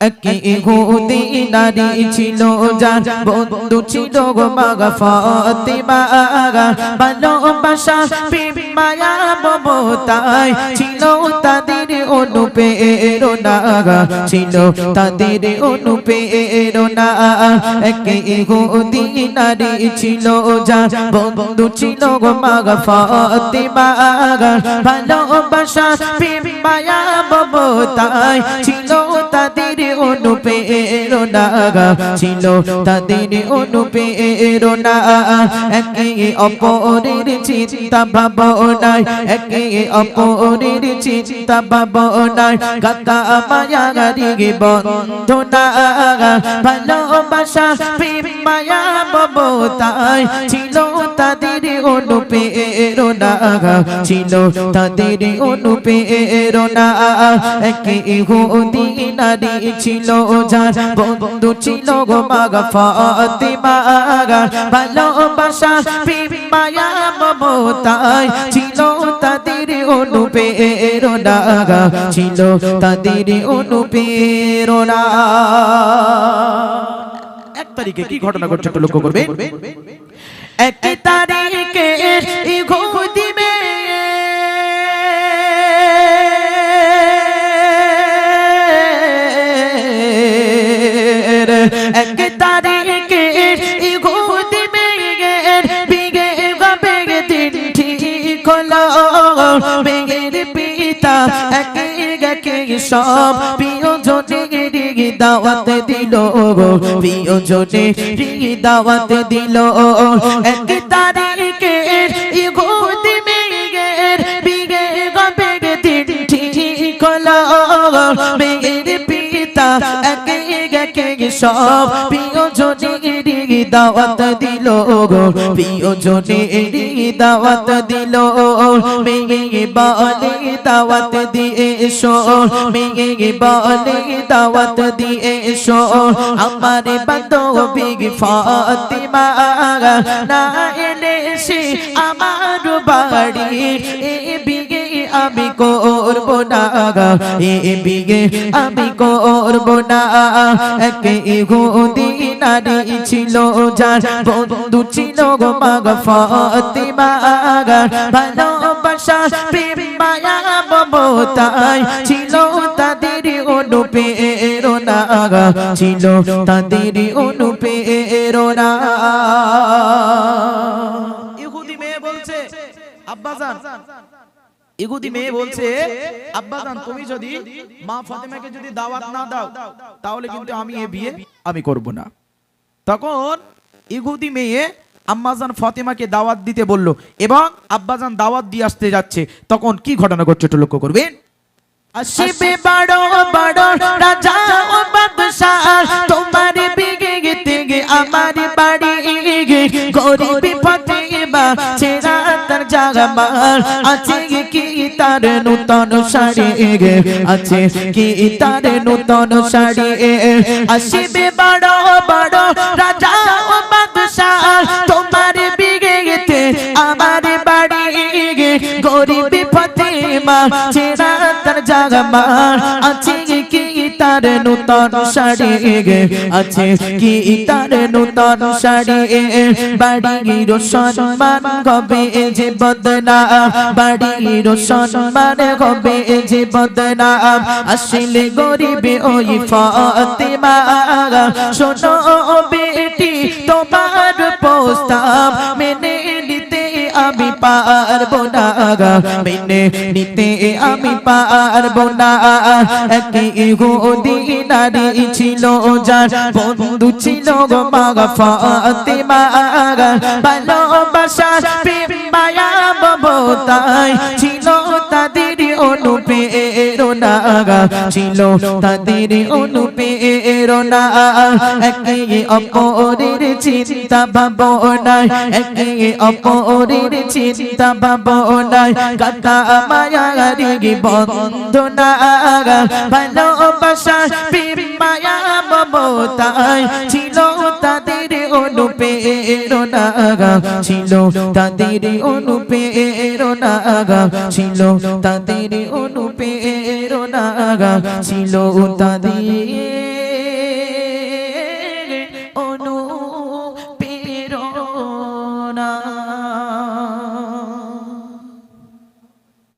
একে ইহুদি নারী ছিল যার বন্ধু ছিল মাগা ফাতিমা। ভালোবাসা প্রেম মায়া মমতায় ছিল তাদের অনুপ্রেরণা। ছিল তাদের অনুপ্রেরণা। একে ইহুদি নারী ছিল যার বন্ধু ছিল মাগা ফাতিমা। ভালোবাসা প্রেম মায়া মমতায় ছিল তাদের অনুপ্রেরণা ছিল তাদের অনুপ্রেরণা। একে অপরের চিন্তা ভাবনায়, একে অপরের চিন্তা ভাবনায় গাতা মায়া গারি বন্ধনা ভালোবাসা, প্রেম, মায়া, মমতায় ছিল তাদের অনুপ্রেরণা। ছিল তাদের অনুপ্রেরণা। একে ইহুদি নারী ছিল যার বন্ধু ছিল গো মাগা ফাতিমা ভালোবাসা মায়া মমতায় ছিল তাদের অনুপ্রেরণা। ছিল তাদের অনুপ্রেরণা। এক তারিখে কি ঘটনা ঘটছে একটু লক্ষ্য করবে এক তারিখে ইহুদি এক তারিখে ইহুদি মেয়ের বিগে গবে দিনটি খোলো। মেয়ের পিতা এক সব প্রিয় জনে দাওয়াত দিল। প্রিয় জনে দাওয়াত দিল। এক তারিখে ইহুদি মেয়ের বিগে গবে দিনটি খোলো। মেয়ের পিতা একে একে সব প্রিয় জনে দাওয়াত দিল গো। প্রিয় জনে দাওয়াত দিল মেয়ে বলে দাওয়াত দিয়ে এসো মেয়ে বলে দাওয়াত দিয়ে এসো আমার বান্ধবী ফাতিমা, না এলে সে আমার বাড়ি আমি করব না এ বিগে আমি করব না। একে ইহুদি নারী ছিল যার, বন্ধু ছিল গো মাগ ফাতিমা ভালোবাসা, প্রেম, মায়া, মমতায় ছিল তাদের অনুপ্রেরণা ছিল তাদের অনুপ্রেরণা। ইহুদি মেয়ে বলছে, আব্বাজান ইহুদি মেয়ে বলছে আব্বাজান তুমি যদি মা ফাতেমাকে যদি দাওয়াত না দাও তাহলে কিন্তু আমি এ বিয়ে আমি করব না। তখন ইহুদি মেয়ে আম্মাজান ফাতেমাকে দাওয়াত দিতে বলল এবং আব্বাজান দাওয়াত দিয়ে আসতে যাচ্ছে তখন কি ঘটনা ঘটছে একটু লক্ষ্য করবেন? আসিবে বড় বড় রাজা ও বাদশাহ তোমার বিগে গেতে গে আমার বাড়ি গরিব ফতেবা তার আছে কি তার নূতন শাড়ি? আছে কি তার নূতন শাড়ি? আসিবে বড় বড় রাজা ও বাদশাহ। তোমার বিগে গেতে আমার বাড়ি গরিব ফতেমা ছেড়া তার জাগামার আছে কি তার নূতন শাড়ি আছে? কি তার নূতন শাড়ি বাড়ির সম্মান হবে যে বদনা। বাড়ির সম্মান হবে যে বদনা। আসলে গরিবে ওই ফাতেমা। শোনো পারব না মেনে নিতে আমি পারব না নারী ছিল, যার বন্ধু ছিল গো মাগা ফাতেমা। ভালোবাসা প্রেম মায়া মমতায় অনুপ্রেরণা ছিল তাদের অনুপ্রেরণা। একে অপরের চিন্তা ভাবনা একে অপরের চিন্তা ভাবনা গাতা মায়া রে বন্ধনা ভালোবাসা মায়া মমতায় ছিল তাদের অনুপ্রেরণা ছিল তাদের অনুপ্রেরণা ছিল তাদের অনুপ্রেরণা ছিল তাদের